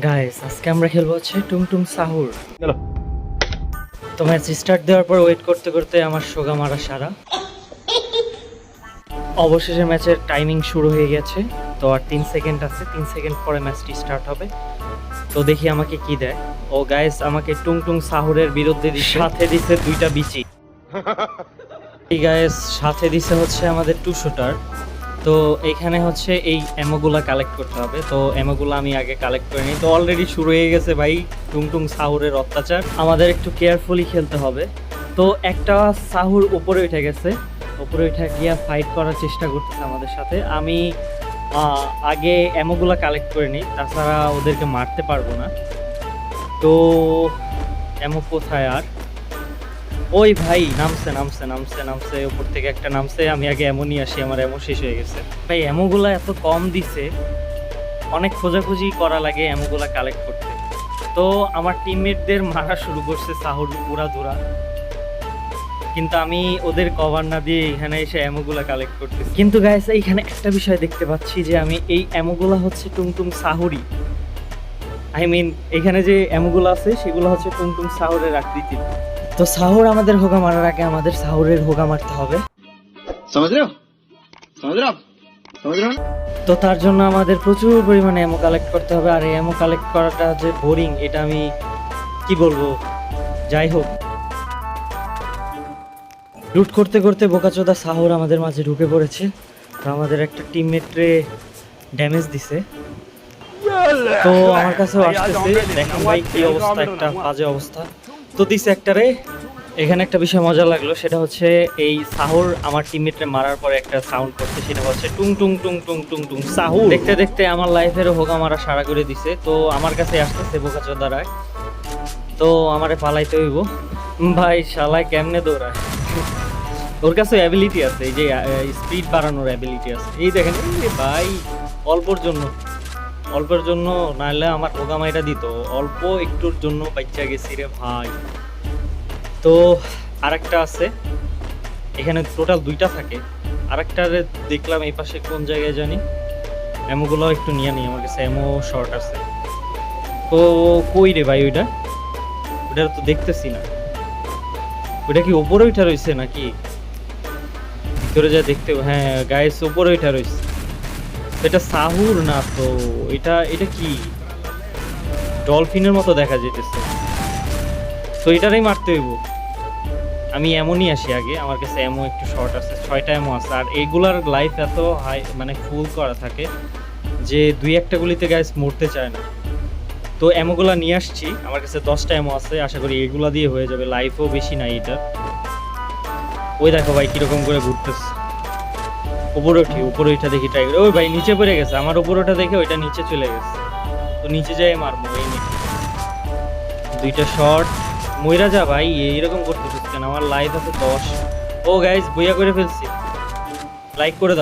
Guys আজকে আমরা খেলব হচ্ছে টুমটুম সাহুর। তো ম্যাচ স্টার্ট দেওয়ার পর ওয়েট করতে করতে আমার সোগা মারা সারা। অবশেষে ম্যাচের টাইমিং শুরু হয়ে গেছে তো আর তিন সেকেন্ড আছে তিন সেকেন্ড পরে ম্যাচটি স্টার্ট হবে। তো দেখি আমাকে কি দেয়। ও গাইস আমাকে টুংটুং সাহুরের বিরুদ্ধে সাথে দিছে দুইটা বিচি। এই গাইস সাথে দিছে হচ্ছে আমাদের টু শুটার তো এখানে হচ্ছে এই অ্যামোগুলা কালেক্ট করতে হবে। তো অ্যামোগুলা আমি আগে কালেক্ট করে নিই। তো অলরেডি শুরু হয়ে গেছে ভাই টুংটুং সাহুরের অত্যাচার। আমাদের একটু কেয়ারফুলি খেলতে হবে। তো একটা সাহুর উপরে উঠে গেছে। উপরে উঠে গিয়া ফাইট করার চেষ্টা করতেছে আমাদের সাথে। আমি আগে অ্যামোগুলা কালেক্ট করে নিই। তাছাড়া ওদেরকে মারতে পারব না। তো অ্যামো কোথায় আর? ওই ভাই, নামছে নামছে নামছে নামছে, উপর থেকে একটা নামছে, আমি আগে এমনই আসি, আমার এমন শেষ হয়ে গেছে। ভাই এমোগুলা এত কম দিছে, অনেক খোঁজাখুঁজি করা লাগে এমোগুলা কালেক্ট করতে। তো আমার টিমমেটদের মারা শুরু করছে সাহুর পুরা ধুরা। কিন্তু আমি ওদের কভার না দিয়ে এখানে এসে অ্যামোগুলা কালেক্ট করতেছি। কিন্তু গাইস এইখানে একটা বিষয় দেখতে পাচ্ছি যে আমি এই অ্যামোগুলা হচ্ছে টুমটুম সাহুরি আই মিন এখানে যে অ্যামোগুলো আছে, সেগুলো হচ্ছে টুমটুম সাহুরের আকৃতির। তো সাহুর আমাদের হোগা মারার আগে আমাদের সাহুরের হোগা মারতে হবে। তো তার জন্য আমাদের প্রচুর পরিমাণে এমো কালেক্ট করতে হবে আর এমো কালেক্ট করাটা যে বোরিং এটা আমি কি বলব? যাই হোক। লুট করতে করতে বোকাচোদা সাহর আমাদের মাঝে ঢুকে পড়েছে। তো আমাদের একটা টিমমেটরে ড্যামেজ দিছে। তো আমার কাছেও আসতেছে। দেখেন ভাই কি অবস্থা একটা বাজে অবস্থা। তো দিছে একটারে। এখানে একটা বিষয় মজা লাগল, সেটা হচ্ছে এই সাহুর আমার টিমমেটরে মারার পরে একটা সাউন্ড করছে, সেটা হচ্ছে টুং টুং টুং টুং টুং টুং, সাহুর। দেখতে দেখতে আমার লাইফের হোগা মারা সারা করে দিছে, তো আমার কাছে আসতেছে বোকাচোর দ্বারায় তো আমারে পালাইতে হইব। ভাই, শালায় কেমনে দৌড়ায়? ওর কাছে অ্যাবিলিটি আছে, এই যে স্পিড বাড়ানোর অ্যাবিলিটি আছে। এই দেখেন ভাই, অল্পর জন্য। অল্পের জন্য নাহলে আমার ওগামাইটা দিত। অল্প একটুর জন্য বাচ্চা গেছি রে ভাই। তো আরেকটা আছে। এখানে টোটাল দুইটা থাকে। আরেকটা দেখলাম এই পাশে কোন জায়গায় জানি। অ্যামোগুলো একটু নিয়ে নিই আমার কাছে অ্যামো শর্ট আছে। তো কই রে ভাই ওইটা? ওটা তো দেখতেছি না। ওইটা কি ওপরে ওইটা রয়েছে নাকি? ভিতরে যা দেখতে হ্যাঁ গায়ে ওপরে উঠা রয়েছে এটা সাহুর না তো? এটা এটা কি? ডলফিনের মতো দেখা যেতেছে। তো এটারই মারতে হইব। আমি এমনই আসি আগে, আমার কাছে এমও একটু শর্ট আছে, ছয়টা এমও আছে। আর এগুলার লাইফ এত হাই মানে ফুল করা থাকে যে দুই একটা গুলিতে গাইস মরতে চায় না। তো এমোগুলা নিয়ে আসছি, আমার কাছে দশটা এমো আছে, আশা করি এগুলা দিয়ে হয়ে যাবে। লাইফও বেশি নাই এটা ওই দেখো ভাই কীরকম করে ঘুরতেছে। উপরে উঠি, উপরে ওইটা দেখি টাইগার ওই ভাই নিচে পড়ে গেছে, আমার উপরে ওটা দেখে ওইটা নিচে চলে গেছে। তো নিচে যাই মারবো, এই দুইটা শর্ট মইরা যা ভাই, এইরকম করতে কেন? আমার লাইফ আছে দশ। ও গাইজ বইয়া করে ফেলছি। লাইক করে দাও।